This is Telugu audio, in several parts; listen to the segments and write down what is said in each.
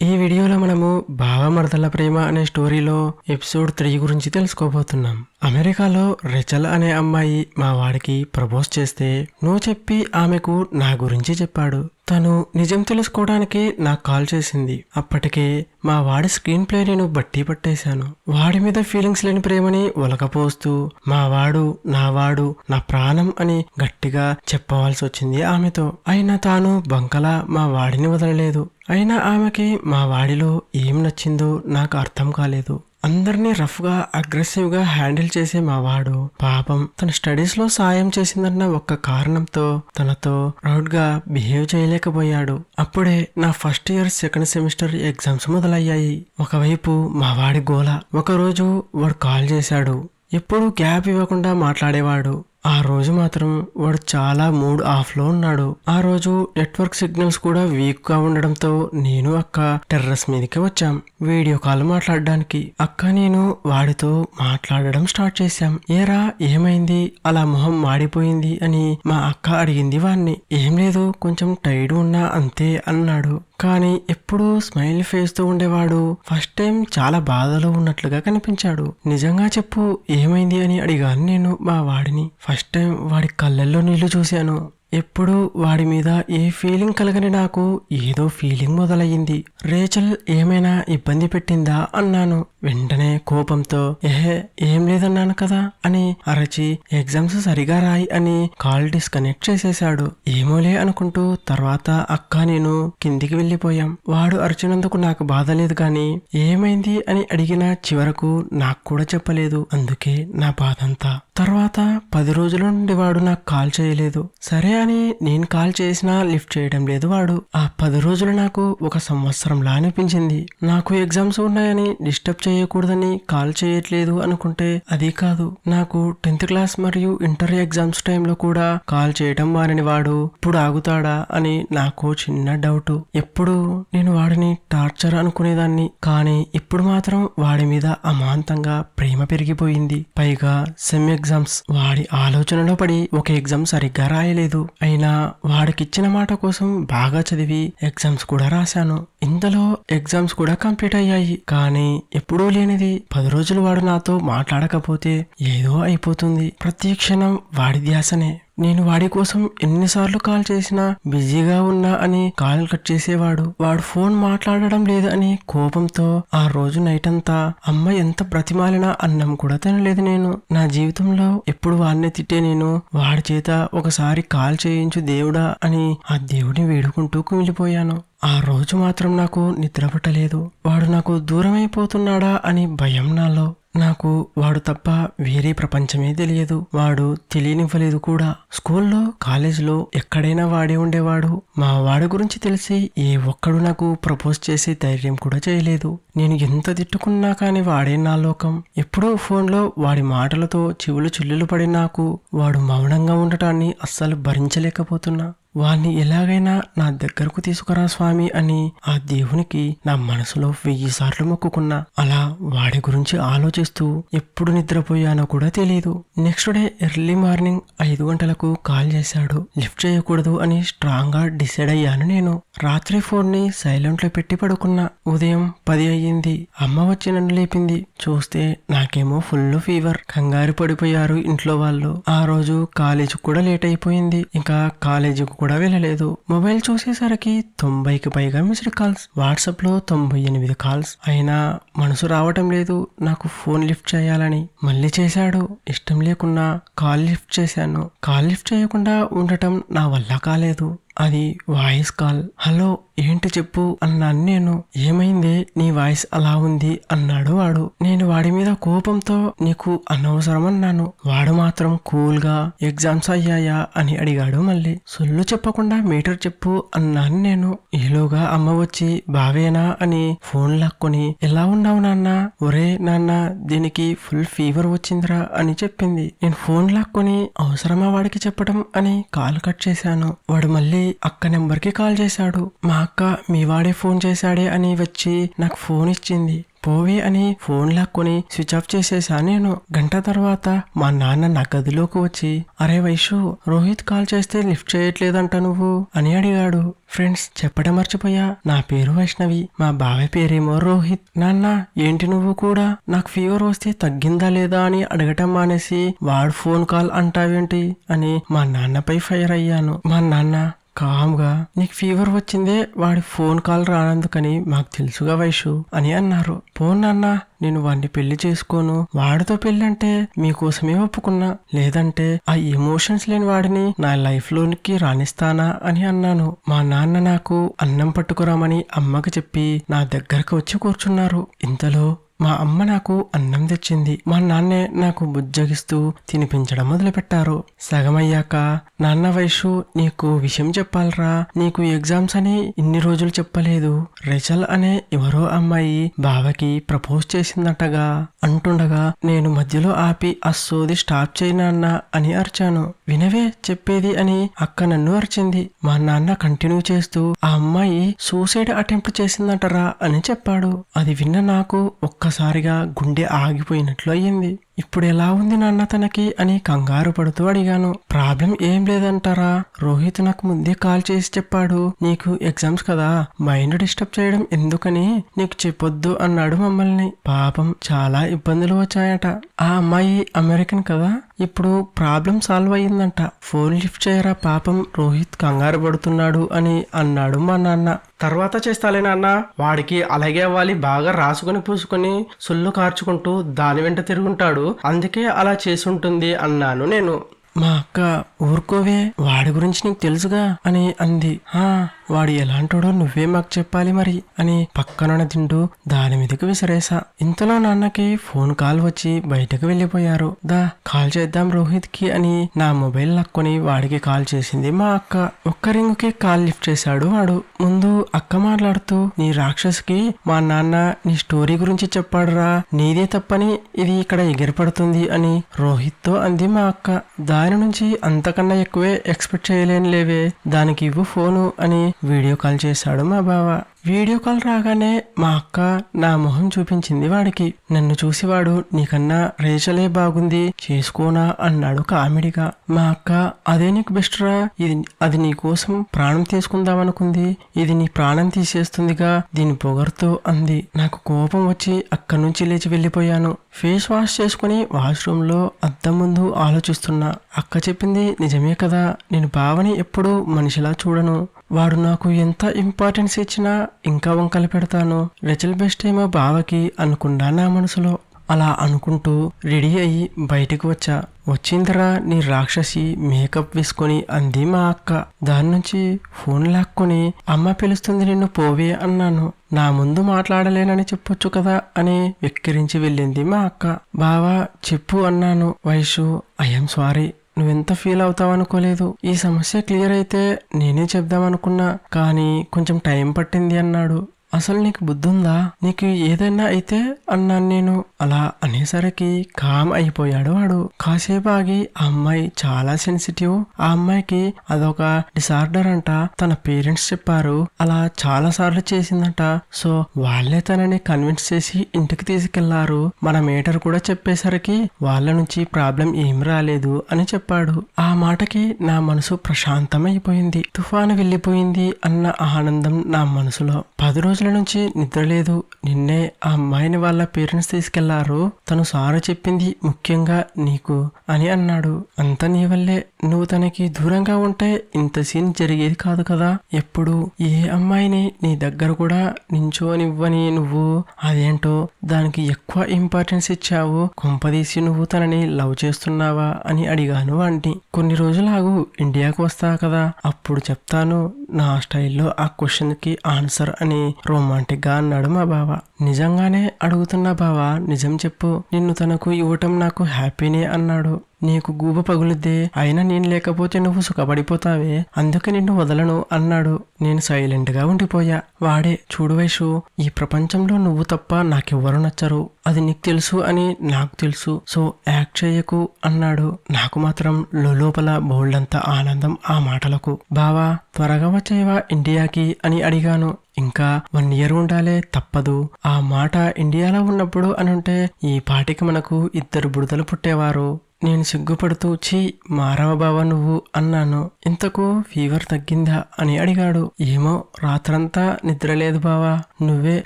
И వీడియోలో మనము భావమర్దల ప్రేమ అనే స్టోరీలో ఎపిసోడ్ త్రీ గురించి తెలుసుకోబోతున్నాం. అమెరికాలో రెచల్ అనే అమ్మాయి మా వాడికి ప్రపోజ్ చేస్తే నువ్వు చెప్పి ఆమెకు నా గురించి చెప్పాడు. తను నిజం తెలుసుకోవడానికి నాకు కాల్ చేసింది. అప్పటికే మా వాడి స్క్రీన్ ప్లే నేను బట్టి పట్టేశాను. వాడి మీద ఫీలింగ్స్ లేని ప్రేమని ఒలకపోస్తూ మా వాడు నా వాడు నా ప్రాణం అని గట్టిగా చెప్పవలసి వచ్చింది ఆమెతో. అయినా తాను బంకలా మా వాడిని వదలలేదు. అయినా ఆమెకి మా వాడిలో ఏం నచ్చిందో నాకు అర్థం కాలేదు. అందరినీ రఫ్గా అగ్రెసివ్గా హ్యాండిల్ చేసే మా వాడు పాపం తన స్టడీస్లో సాయం చేసిందన్న ఒక్క కారణంతో తనతో రౌడ్గా బిహేవ్ చేయలేకపోయాడు. అప్పుడే నా first year second semester exams మొదలయ్యాయి. ఒకవైపు మా వాడి గోల ఒకరోజు వాడు కాల్ చేశాడు. ఎప్పుడు గ్యాప్ ఇవ్వకుండా మాట్లాడేవాడు. ఆ రోజు మాత్రం వాడు చాలా మూడ్ ఆఫ్లో ఉన్నాడు. ఆ రోజు నెట్వర్క్ సిగ్నల్స్ కూడా వీక్గా ఉండడంతో నేను అక్క టెర్రస్ మీదకి వచ్చాం. వీడియో కాల్ మాట్లాడడానికి అక్క నేను వాడితో మాట్లాడడం స్టార్ట్ చేశాం. ఏరా ఏమైంది? అలా మొహం మాడిపోయింది అని మా అక్క అడిగింది వాణ్ణి. ఏం లేదు కొంచెం టైడ్ ఉన్నా అంతే అన్నాడు. కానీ ఎప్పుడూ స్మైల్ ఫేస్తో ఉండేవాడు. ఫస్ట్ టైం చాలా బాధలో ఉన్నట్లుగా కనిపించాడు. నిజంగా చెప్పు ఏమైంది అని అడిగాను నేను మా వాడిని. ఫస్ట్ టైం వాడి కళ్ళల్లో నీళ్ళు చూశాను. ఎప్పుడు వాడి మీద ఏ ఫీలింగ్ కలగని నాకు ఏదో ఫీలింగ్ మొదలయ్యింది. రేచల్ ఏమైనా ఇబ్బంది పెట్టిందా అన్నాను. వెంటనే కోపంతో ఏహే ఏం లేదన్నాను కదా అని అరచి ఎగ్జామ్స్ సరిగా రాయి అని కాల్ డిస్కనెక్ట్ చేసేశాడు. ఏమోలే అనుకుంటూ తర్వాత అక్క నేను కిందికి వెళ్ళిపోయాం. వాడు అరిచినందుకు నాకు బాధ లేదు కానీ ఏమైంది అని అడిగిన చివరకు నాకు కూడా చెప్పలేదు. అందుకే నా బాధంతా తర్వాత పది రోజుల నుండి వాడు నాకు కాల్ చేయలేదు. సరే అని నేను కాల్ చేసినా లిఫ్ట్ చేయడం లేదు వాడు. ఆ పది రోజులు నాకు ఒక సంవత్సరంలా అనిపించింది. నాకు ఎగ్జామ్స్ ఉన్నాయని డిస్టర్బ్ చేయకూడదని కాల్ చేయట్లేదు అనుకుంటే అది కాదు. నాకు టెన్త్ క్లాస్ మరియు ఇంటర్ ఎగ్జామ్స్ టైంలో కూడా కాల్ చేయడం మారని వాడు. ఇప్పుడు ఆగుతాడా అని నాకు చిన్న డౌట్. ఎప్పుడు నేను వాడిని టార్చర్ అనుకునేదాన్ని. కానీ ఇప్పుడు మాత్రం వాడి మీద అమాంతంగా ప్రేమ పెరిగిపోయింది. పైగా సెమ్ ఎగ్జామ్స్. వాడి ఆలోచనలో పడి ఒక ఎగ్జామ్ సరిగ్గా రాయలేదు. అయినా వాడికిచ్చిన మాట కోసం బాగా చదివి ఎగ్జామ్స్ కూడా రాశాను. ఇంతలో ఎగ్జామ్స్ కూడా కంప్లీట్ అయ్యాయి. కానీ ఎప్పుడూ లేనిది పది రోజులు వాడు నాతో మాట్లాడకపోతే ఏదో అయిపోతుంది. ప్రతి క్షణం వాడి ధ్యాసనే. నేను వాడి కోసం ఎన్నిసార్లు కాల్ చేసినా బిజీగా ఉన్నా అని కాల్ కట్ చేసేవాడు. వాడు ఫోన్ మాట్లాడడం లేదని కోపంతో ఆ రోజు నైట్ అంతా అమ్మ ఎంత బ్రతిమాలినా అన్నం కూడా తినలేదు నేను. నా జీవితంలో ఎప్పుడు వాడిని తిట్టే నేను వాడి చేత ఒకసారి కాల్ చేయించు దేవుడా అని ఆ దేవుడిని వేడుకుంటూ కుమిలిపోయాను. ఆ రోజు మాత్రం నాకు నిద్ర పట్టలేదు. వాడు నాకు దూరమైపోతున్నాడా అని భయం నాలో నాకు వాడు తప్ప వేరే ప్రపంచమే తెలియదు. వాడు తెలియనివ్వలేదు కూడా. స్కూల్లో కాలేజీలో ఎక్కడైనా వాడే ఉండేవాడు. మా వాడి గురించి తెలిసి ఏ ఒక్కడు నాకు ప్రపోజ్ చేసే ధైర్యం కూడా చేయలేదు. నేను ఎంత తిట్టుకున్నా కానీ వాడే నా లోకం. ఎప్పుడో ఫోన్లో వాడి మాటలతో చెవులు చిల్లులు పడి నాకు వాడు మౌనంగా ఉండటాన్ని అస్సలు భరించలేకపోతున్నా. వాణ్ణి ఎలాగైనా నా దగ్గరకు తీసుకురా స్వామి అని ఆ దేవునికి నా మనసులో వెయ్యి సార్లు మొక్కుకున్నా. అలా వాడి గురించి ఆలోచిస్తూ ఎప్పుడు నిద్రపోయానో కూడా తెలియదు నెక్స్ట్ డే ఎర్లీ మార్నింగ్ ఐదు గంటలకు కాల్ చేశాడు. లిఫ్ట్ చేయకూడదు అని స్ట్రాంగ్గా డిసైడ్ అయ్యాను నేను. రాత్రి ఫోన్ని సైలెంట్లో పెట్టి పడుకున్నా. ఉదయం పది అయ్యింది. అమ్మ వచ్చి నన్ను లేపింది. చూస్తే నాకేమో ఫుల్ ఫీవర్ కంగారు పడిపోయారు ఇంట్లో వాళ్ళు. ఆ రోజు కాలేజీ కూడా లేట్ అయిపోయింది. ఇంకా కాలేజీకి కూడా వెళ్ళలేదు మొబైల్ చూసేసరికి తొంభైకి పైగా మిస్డ్ కాల్స్. వాట్సాప్లో తొంభై ఎనిమిది కాల్స్. అయినా మనసు రావటం లేదు. నాకు ఫోన్ లిఫ్ట్ చేయాలని మళ్ళీ చేశాడు. ఇష్టం లేకున్నా కాల్ లిఫ్ట్ చేశాను. కాల్ లిఫ్ట్ చేయకుండా ఉండటం నా వల్ల కాలేదు. అది వాయిస్ కాల్. హలో ఏంటి చెప్పు? అన్నాను నేను. ఏమైంది? నీ వాయిస్ అలా ఉంది అన్నాడు వాడు. నేను వాడి మీద కోపంతో నీకు అనవసరం అన్నాను. వాడు మాత్రం కూల్గా ఎగ్జామ్స్ అయ్యాయా? అని అడిగాడు మళ్ళీ. సొల్లు చెప్పకుండా మీటర్ చెప్పు అన్నాను నేను. ఈలోగా అమ్మ వచ్చి బావేనా అని ఫోన్ లాక్కొని ఎలా ఉన్నావు నాన్న? ఒరే నాన్న దీనికి ఫుల్ ఫీవర్ వచ్చిందిరా అని చెప్పింది. నేను ఫోన్ లాక్కొని అవసరమా వాడికి చెప్పడం అని కాల్ కట్ చేశాను. వాడు మళ్ళీ అక్క నెంబర్కి కాల్ చేశాడు. మా అక్క మీ వాడే ఫోన్ చేశాడే అని వచ్చి నాకు ఫోన్ ఇచ్చింది. పోవే అని ఫోన్ లాక్కొని స్విచ్ ఆఫ్ చేసేసా నేను. గంట తర్వాత మా నాన్న నా గదిలోకి వచ్చి అరే వైషు రోహిత్ కాల్ చేస్తే లిఫ్ట్ చేయట్లేదంట నువ్వు అని అడిగాడు. ఫ్రెండ్స్ చెప్పడం మర్చిపోయా. నా పేరు వైష్ణవి. మా బాబాయ్ పేరేమో రోహిత్. నాన్న ఏంటి నువ్వు కూడా? నాకు ఫీవర్ వస్తే తగ్గిందా లేదా అని అడగటం మానేసి వాడు ఫోన్ కాల్ అంటావేంటి? అని మా నాన్నపై ఫైర్ అయ్యాను. మా నాన్న కామ్గా నీకు ఫీవర్ వచ్చిందే వాడి ఫోన్ కాల్ రానందుకని మాకు తెలుసుగా వైషు అని అన్నారు. పోన్ నాన్న నేను వాడిని పెళ్ళి చేసుకోను. వాడితో పెళ్ళి అంటే మీకోసమే ఒప్పుకున్నా. లేదంటే ఆ ఎమోషన్స్ లేని వాడిని నా లైఫ్ లోనికి రాణిస్తానా అని అన్నాను. మా నాన్న నాకు అన్నం పట్టుకురామని అమ్మకి చెప్పి నా దగ్గరకు వచ్చి కూర్చున్నారు. ఇంతలో మా అమ్మ నాకు అన్నం తెచ్చింది. మా నాన్నే నాకు బుజ్జగిస్తూ తినిపించడం మొదలుపెట్టారు. సగమయ్యాక నాన్న వయసు నీకు విషయం చెప్పాలరా? నీకు ఎగ్జామ్స్ అని ఇన్ని రోజులు చెప్పలేదు. రెచల్ అనే ఎవరో అమ్మాయి బావకి ప్రపోజ్ చేసిందటగా. అంటుండగా నేను మధ్యలో ఆపి ఆ సోది స్టాప్ చేయి నాన్న అని అరిచాను. వినవే చెప్పేది అని అక్క నన్ను అరిచింది. మా నాన్న కంటిన్యూ చేస్తూ ఆ అమ్మాయి సూసైడ్ అటెంప్ట్ చేసిందటరా? అని చెప్పాడు. అది విన్న నాకు ఒక్కసారిగా గుండె ఆగిపోయినట్లు అయ్యింది. ఇప్పుడు ఎలా ఉంది నాన్న తనకి అని కంగారు పడుతూ అడిగాను. ప్రాబ్లం ఏం లేదంటారా? రోహిత్ నాకు ముందే కాల్ చేసి చెప్పాడు. నీకు ఎగ్జామ్స్ కదా మైండ్ డిస్టర్బ్ చేయడం ఎందుకని? నీకు చెప్పొద్దు అన్నాడు మమ్మల్ని. పాపం చాలా ఇబ్బందులు వచ్చాయట. ఆ అమ్మాయి అమెరికన్ కదా? ఇప్పుడు ప్రాబ్లం సాల్వ్ అయ్యిందంట. ఫోన్ లిఫ్ట్ చేయరా పాపం రోహిత్ కంగారు పడుతున్నాడు అని అన్నాడు మా నాన్న. తర్వాత చేస్తాలే నాన్న. వాడికి అలాగే అవ్వాలి బాగా రాసుకొని పూసుకొని సుల్లు కార్చుకుంటూ దాని వెంట తిరుగుంటాడు. అందుకే అలా చేసుంటుంది అన్నాను నేను. మా అక్క ఊరుకోవే వాడి గురించి నీకు తెలుసుగా అని అంది. ఆ వాడు ఎలాంటోడో నువ్వే మాకు చెప్పాలి మరి అని పక్కనున్న తింటూ దాని మీదకి విసిరేసా. ఇంతలో నాన్నకి ఫోన్ కాల్ వచ్చి బయటకు వెళ్ళిపోయారు. దా కాల్ చేద్దాం రోహిత్కి అని నా మొబైల్ లక్కొని వాడికి కాల్ చేసింది మా అక్క. ఒక్క రింగుకి కాల్ లిఫ్ట్ చేశాడు వాడు. ముందు అక్క మాట్లాడుతూ నీ రాక్షసుకి మా నాన్న నీ స్టోరీ గురించి చెప్పాడురా నీదే తప్పని ఇది ఇక్కడ ఎగిరిపడుతుంది అని రోహిత్తో అంది మా అక్క. ఆయన నుంచి అంతకన్నా ఎక్కువే ఎక్స్పెక్ట్ చేయలేని లేవే దానికి ఇవ్వు ఫోను అని వీడియో కాల్ చేశాడు మా బావ. వీడియో కాల్ రాగానే మా అక్క నా మొహం చూపించింది వాడికి. నన్ను చూసి వాడు నీకన్నా రేచలే బాగుంది చేసుకోనా అన్నాడు కామెడీగా. మా అక్క అదే నీకు బెస్ట్ రా ఇది అది నీ కోసం ప్రాణం తీసుకుందాం అనుకుంది ఇది నీ ప్రాణం తీసేస్తుందిగా దీని పొగరుతో అంది. నాకు కోపం వచ్చి అక్కడి నుంచి లేచి వెళ్ళిపోయాను. ఫేస్ వాష్ చేసుకుని వాష్రూమ్లో అద్దం ముందు ఆలోచిస్తున్నా. అక్క చెప్పింది నిజమే కదా నేను భావని ఎప్పుడూ మనిషిలా చూడను. వాడు నాకు ఎంత ఇంపార్టెన్స్ ఇచ్చినా ఇంకా వంకలు పెడతాను. రెచల్ బెస్ట్ ఏమో బావకి అనుకున్నా నా మనసులో. అలా అనుకుంటూ రెడీ అయ్యి బయటికి వచ్చా. వచ్చిందిరా నీ రాక్షసి మేకప్ వేసుకొని అంది మా అక్క. దాని నుంచి ఫోన్ లాక్కొని అమ్మ పిలుస్తుంది నిన్ను పోవే అన్నాను. నా ముందు మాట్లాడలేనని చెప్పొచ్చు కదా అని వెక్కిరించి వెళ్ళింది మా అక్క. బావా చెప్పు అన్నాను. వయసు ఐఎమ్ సారీ నువ్వెంత ఫీల్ అవుతావు అనుకోలేదు. ఈ సమస్య క్లియర్ అయితే నేనే చెప్దామనుకున్నా. కానీ కొంచెం టైం పట్టింది అన్నాడు. అసలు నీకు బుద్ధుందా? నీకు ఏదైనా అయితే అన్నాను నేను. అలా అనేసరికి కామ్ అయిపోయాడు వాడు. కాసేపు ఆగి ఆ అమ్మాయి చాలా సెన్సిటివ్. ఆ అమ్మాయికి అదొక డిసార్డర్ అంట. తన పేరెంట్స్ చెప్పారు. అలా చాలా సార్లు చేసిందంట. సో వాళ్ళే తనని కన్విన్స్ చేసి ఇంటికి తీసుకెళ్ళారు. మన మేటర్ కూడా చెప్పేసరికి వాళ్ళ నుంచి ప్రాబ్లం ఏం రాలేదు అని చెప్పాడు. ఆ మాటకి నా మనసు ప్రశాంతమైపోయింది. తుఫాను వెళ్ళిపోయింది అన్న ఆనందం నా మనసులో. పది రోజులు నుంచి నిద్ర లేదు. నిన్నే ఆ అమ్మాయిని వాళ్ళ పేరెంట్స్ తీసుకెళ్ళారు. తను సారు చెప్పింది ముఖ్యంగా నీకు అని అన్నాడు. అంత నీ వల్లే నువ్వు తనకి దూరంగా ఉంటే ఇంత సీన్ జరిగేది కాదు కదా. ఎప్పుడు ఏ అమ్మాయిని నీ దగ్గర కూడా నించోనివ్వని నువ్వు? అదేంటో దానికి ఎక్కువ ఇంపార్టెన్స్ ఇచ్చావు. కొంపదీసి నువ్వు తనని లవ్ చేస్తున్నావా అని అడిగాను వాణ్ణి కొన్ని రోజులాగు ఇండియాకు వస్తా కదా. అప్పుడు చెప్తాను నా స్టైల్లో ఆ క్వశ్చన్కి ఆన్సర్ అని రొమాంటిక్గా అన్నాడు మా బావ. నిజంగానే అడుగుతున్నా బావా నిజం చెప్పు. నిన్ను తనకు ఇవ్వటం నాకు హ్యాపీనే అన్నాడు. నీకు గూబ పగులుద్దే అయినా నేను లేకపోతే నువ్వు సుఖపడిపోతావే. అందుకే నిన్ను వదలను అన్నాడు. నేను సైలెంట్గా ఉండిపోయా. వాడే చూడు వైషు ఈ ప్రపంచంలో నువ్వు తప్ప నాకెవ్వరు నచ్చరు. అది నీకు తెలుసు అని నాకు తెలుసు. సో యాక్ట్ చేయకు అన్నాడు. నాకు మాత్రం లోపల బోల్డంత ఆనందం ఆ మాటలకు. బావా త్వరగా వచ్చేవా ఇండియాకి అని అడిగాను. ఇంకా వన్ ఇయర్ ఉండాలే తప్పదు. ఆ మాట ఇండియాలో ఉన్నప్పుడు అనుంటే ఈ పాటికి మనకు ఇద్దరు బుడతలు పుట్టేవారు. నేను సిగ్గుపడుతూ ఛీ మారవ బావా నువ్వు అన్నాను. ఇంతకు ఫీవర్ తగ్గిందా? అని అడిగాడు. ఏమో రాత్రంతా నిద్రలేదు బావా. నువ్వే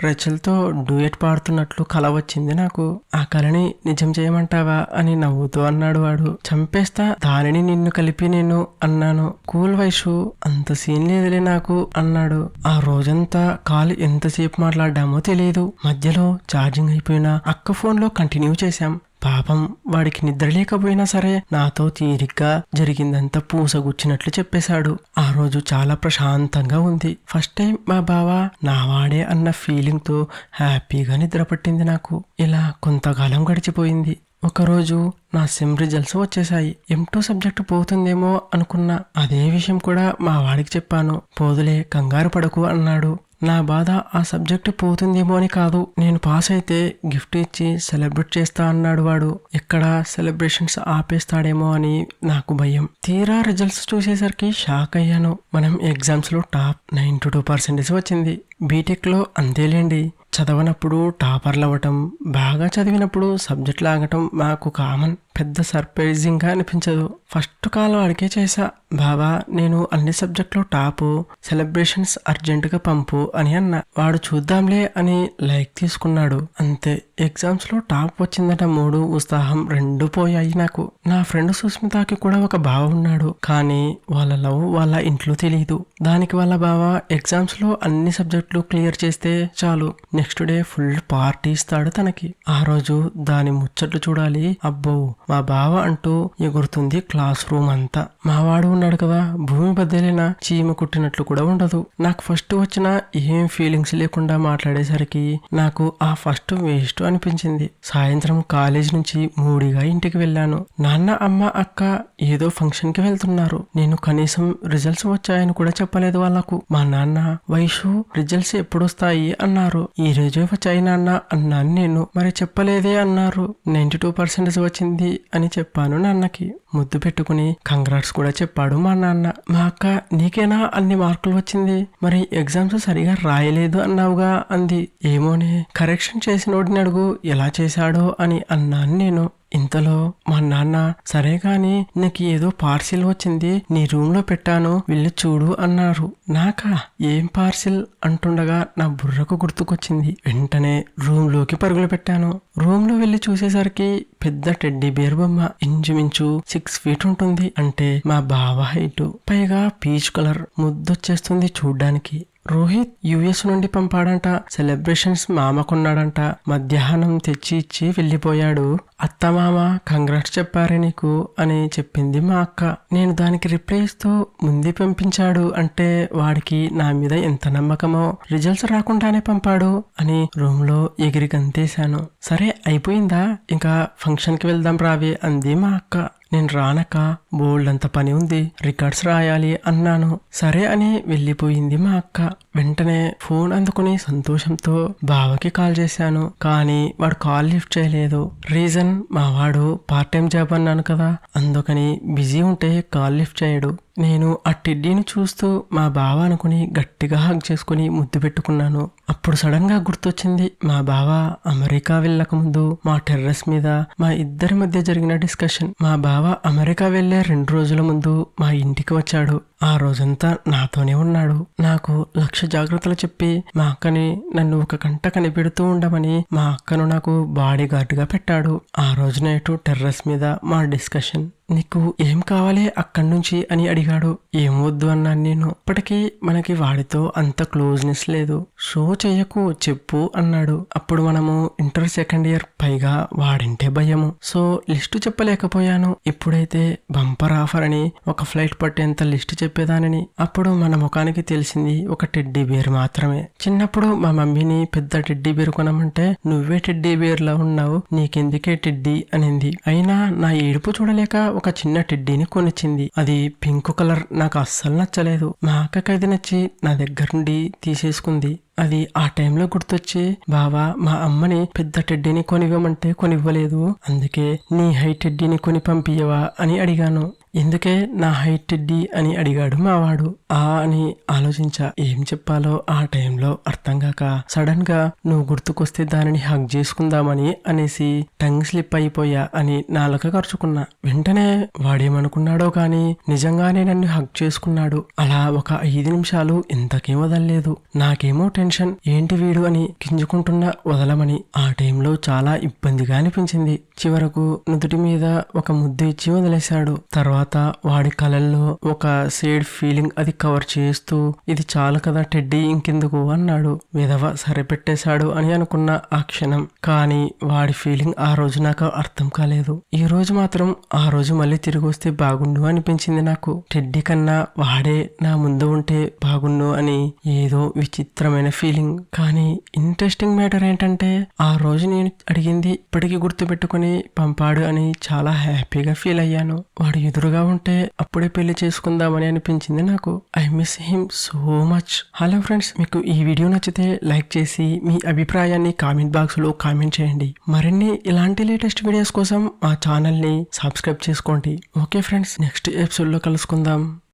రెచ్చలతో డూయట్ పాడుతున్నట్లు కల వచ్చింది నాకు. ఆ కలని నిజం చేయమంటావా? అని నవ్వుతూ అన్నాడు వాడు. చంపేస్తా దానిని నిన్ను కలిపి నేను అన్నాను. కూల్ వయసు అంత సీన్ లేదులే నాకు అన్నాడు. ఆ రోజంతా కాల్ ఎంతసేపు మాట్లాడామో తెలియదు మధ్యలో ఛార్జింగ్ అయిపోయినా అక్క ఫోన్లో కంటిన్యూ చేశాం. పాపం వాడికి నిద్ర లేకపోయినా సరే నాతో తీరిగ్గా జరిగిందంతా పూసగుచ్చినట్లు చెప్పేశాడు. ఆ రోజు చాలా ప్రశాంతంగా ఉంది. ఫస్ట్ టైం మా బావ నావాడే అన్న ఫీలింగ్తో హ్యాపీగా నిద్ర పట్టింది నాకు. ఇలా కొంతకాలం గడిచిపోయింది. ఒకరోజు నా సెమ్ రిజల్ట్స్ వచ్చేసాయి ఎంటో సబ్జెక్ట్ పోతుందేమో అనుకున్నా అదే విషయం కూడా మా వాడికి చెప్పాను. పోదులే కంగారు పడకు అన్నాడు. నా బాధ ఆ సబ్జెక్ట్ పోతుందేమో అని కాదు. నేను పాస్ అయితే గిఫ్ట్ ఇచ్చి సెలబ్రేట్ చేస్తా అన్నాడు వాడు. ఎక్కడ సెలబ్రేషన్స్ ఆపేస్తాడేమో అని నాకు భయం. తీరా రిజల్ట్స్ చూసేసరికి షాక్ అయ్యాను. మనం ఎగ్జామ్స్లో టాప్ నైన్టీ టూ పర్సెంటేజ్ వచ్చింది. బీటెక్లో అంతేలేండి. చదవనప్పుడు టాపర్లు అవ్వటం బాగా చదివినప్పుడు సబ్జెక్టులు ఆగటం మాకు కామన్. పెద్ద సర్ప్రైజింగ్గా అనిపించదు. ఫస్ట్ కాల్ వాడికే చేశా బాబా నేను అన్ని సబ్జెక్ట్లు టాపు సెలబ్రేషన్స్ అర్జెంటుగా పంపు అని అన్న. వాడు చూద్దాంలే అని లైక్ తీసుకున్నాడు. అంతే ఎగ్జామ్స్లో టాప్ వచ్చిందట మూడు ఉత్సాహం రెండు పోయాయి నాకు. నా ఫ్రెండ్ సుస్మితకి కూడా ఒక బావ ఉన్నాడు. కానీ వాళ్ళ లవ్ వాళ్ళ ఇంట్లో తెలియదు దానికి వాళ్ళ బావ ఎగ్జామ్స్లో అన్ని సబ్జెక్టులు క్లియర్ చేస్తే చాలు. నెక్స్ట్ డే ఫుల్ పార్టీ ఇస్తాడు తనకి. ఆ రోజు దాని ముచ్చట్లు చూడాలి. అబ్బో మా బావ అంటూ ఎగురుతుంది క్లాస్ రూమ్ అంతా. మావాడు ఉన్నాడు కదా భూమి బద్దలైన చీమ కుట్టినట్లు కూడా ఉండదు. నాకు ఫస్ట్ వచ్చిన ఏం ఫీలింగ్స్ లేకుండా మాట్లాడేసరికి నాకు ఆ ఫస్ట్ వేస్ట్ అనిపించింది. సాయంత్రం కాలేజ్ నుంచి మూడిగా ఇంటికి వెళ్ళాను. నాన్న అమ్మ అక్క ఏదో ఫంక్షన్కి వెళ్తున్నారు. నేను కనీసం రిజల్ట్స్ వచ్చాయని కూడా చెప్పలేదు వాళ్ళకు. మా నాన్న వయసు రిజల్ట్స్ ఎప్పుడొస్తాయి? అన్నారు. ఈ రోజే వచ్చాయి నాన్న అన్నాను నేను. మరి చెప్పలేదే అన్నారు. నైన్టీ టూ పర్సెంటేజ్ వచ్చింది. అని చెప్పాను నాన్నకి. ముద్దు పెట్టుకుని కంగ్రాట్స్ కూడా చెప్పాడు మా నాన్న. మా అక్క నీకేనా అన్ని మార్కులు వచ్చింది? మరి ఎగ్జామ్స్ సరిగా రాయలేదు అన్నావుగా అంది. ఏమోనే కరెక్షన్ చేసినోడిని అడుగు ఎలా చేశాడో అని అన్నాను నేను. ఇంతలో మా నాన్న సరే గాని నీకు ఏదో పార్సిల్ వచ్చింది నీ రూమ్లో పెట్టాను వెళ్ళి చూడు అన్నారు. నాకా? ఏం పార్సిల్? అంటుండగా నా బుర్రకు గుర్తుకొచ్చింది. వెంటనే రూమ్లోకి పరుగులు పెట్టాను. రూమ్లో వెళ్ళి చూసేసరికి పెద్ద టెడ్డీ బేర్ బొమ్మ ఇంచుమించు సిక్స్ ఫీట్ ఉంటుంది. అంటే మా బావ హైట్. పైగా పీచ్ కలర్. ముద్దొచ్చేస్తుంది చూడ్డానికి. రోహిత్ యుఎస్ నుండి పంపాడంట. సెలబ్రేషన్స్ మామకున్నాడంట మధ్యాహ్నం తెచ్చి ఇచ్చి వెళ్ళిపోయాడు. అత్త మామ కంగ్రాట్స్ చెప్పారే నీకు అని చెప్పింది మా అక్క. నేను దానికి రిప్లై ఇస్తూ ముందే పంపించాడు అంటే వాడికి నా మీద ఎంత నమ్మకమో రిజల్ట్స్ రాకుండానే పంపాడు అని రూమ్లో ఎగిరి గంతేశాను. సరే అయిపోయిందా? ఇంకా ఫంక్షన్కి వెళ్దాం రావే అంది మా అక్క. నేను రానక్క బోల్డ్ అంత పని ఉంది రికార్డ్స్ రాయాలి అన్నాను. సరే అని వెళ్ళిపోయింది మా అక్క. వెంటనే ఫోన్ అందుకుని సంతోషంతో బావకి కాల్ చేశాను. కానీ వాడు కాల్ లిఫ్ట్ చేయలేదు. రీజన్ మా వాడు పార్ట్ టైం జాబ్ అన్నాను కదా. అందుకని బిజీ ఉంటే కాల్ లిఫ్ట్ చేయడు. నేను ఆ టెడ్డీని చూస్తూ మా బావ అనుకుని గట్టిగా హగ్ చేసుకుని ముద్దు పెట్టుకున్నాను. అప్పుడు సడన్గా గుర్తొచ్చింది మా బావ అమెరికా వెళ్ళక ముందు మా టెర్రస్ మీద మా ఇద్దరి మధ్య జరిగిన డిస్కషన్ మా బావ అమెరికా వెళ్ళే రెండు రోజుల ముందు మా ఇంటికి వచ్చాడు. ఆ రోజంతా నాతోనే ఉన్నాడు. నాకు లక్ష జాగ్రత్తలు చెప్పి మా అక్కని నన్ను ఒక గంట కనిపెడుతూ ఉండమని మా అక్కను నాకు బాడీగార్డ్గా పెట్టాడు. ఆ రోజు నైటు టెర్రస్ మీద మా డిస్కషన్ నీకు ఏం కావాలి అక్కడి నుంచి అని అడిగాడు. ఏం వద్దు అన్నాను నేను. ఇప్పటికీ మనకి వాడితో అంత క్లోజ్నెస్ లేదు. షో చెయ్యకు చెప్పు అన్నాడు. అప్పుడు మనము ఇంటర్ సెకండ్ ఇయర్ పైగా వాడింటే భయము. సో లిస్టు చెప్పలేకపోయాను. ఇప్పుడైతే బంపర్ ఆఫర్ అని ఒక ఫ్లైట్ పట్టేంత లిస్ట్ చెప్పేదానని. అప్పుడు మన ముఖానికి తెలిసింది ఒక టెడ్డీ బేర్ మాత్రమే. చిన్నప్పుడు మా మమ్మీని పెద్ద టెడ్డీ బేర్ కొనమంటే నువ్వే టెడ్డీ బేర్ లా ఉన్నావు. నీకెందుకే టెడ్డీ? అనింది. అయినా నా ఏడుపు చూడలేక ఒక చిన్న టెడ్డీని కొనిచ్చింది. అది పింక్ కలర్ నాకు అస్సలు నచ్చలేదు. మా అక్కకి నచ్చి నా దగ్గర నుండి తీసేసుకుంది. అది ఆ టైంలో గుర్తొచ్చి బావా మా అమ్మని పెద్ద టెడ్డీని కొనివ్వమంటే కొనివ్వలేదు. అందుకే నీ హై టెడ్డీని కొని పంపియవా అని అడిగాను. ఎందుకే నా హైట్ టెడ్డీ? అని అడిగాడు మావాడు. ఆ అని ఆలోచించా. ఏం చెప్పాలో ఆ టైంలో అర్థం కాక సడన్గా నువ్వు గుర్తుకొస్తే దానిని హగ్ చేసుకుందామని అనేసి టంగ్ స్లిప్ అయిపోయా అని నాలుక ఖర్చుకున్నా వెంటనే వాడేమనుకున్నాడో కానీ నిజంగానే నన్ను హగ్ చేసుకున్నాడు. అలా ఒక ఐదు నిమిషాలు ఇంతకేం వదలలేదు. నాకేమో టెన్షన్ ఏంటి వీడు అని గింజుకుంటున్నా వదలమని. ఆ టైంలో చాలా ఇబ్బందిగా అనిపించింది. చివరకు నుదుటి మీద ఒక ముద్దు ఇచ్చి వదిలేశాడు. తర్వాత వాడి కలల్లో ఒక సేడ్ ఫీలింగ్ అది కవర్ చేస్తూ ఇది చాలు కదా టెడ్డీ ఇంకెందుకు? అన్నాడు. విధవ సరిపెట్టేశాడు అని అనుకున్న ఆ క్షణం. కానీ వాడి ఫీలింగ్ ఆ రోజు నాకు అర్థం కాలేదు. ఈ రోజు మాత్రం ఆ రోజు మళ్ళీ తిరిగి వస్తే బాగుండు అనిపించింది నాకు. టెడ్డీ కన్నా వాడే నా ముందు ఉంటే బాగుండు అని ఏదో విచిత్రమైన ఫీలింగ్ కానీ ఇంట్రెస్టింగ్ మ్యాటర్ ఏంటంటే ఆ రోజు నేను అడిగింది ఇప్పటికీ గుర్తు పెట్టుకుని పంపాడు అని చాలా హ్యాపీగా ఫీల్ అయ్యాను. వాడు ఎదురుగా ఉంటే అప్పుడే పెళ్ళి చేసుకుందామని అనిపించింది నాకు. I miss him so much hello friends మీకు ఈ వీడియో నచ్చితే లైక్ చేసి మీ అభిప్రాయాన్ని కామెంట్ బాక్స్లో కామెంట్ చేయండి. మరిన్ని ఇలాంటి లేటెస్ట్ వీడియోస్ కోసం మా ఛానల్ని సబ్స్క్రైబ్ చేసుకోండి. ఓకే ఫ్రెండ్స్ నెక్స్ట్ ఎపిసోడ్లో కలుసుకుందాం.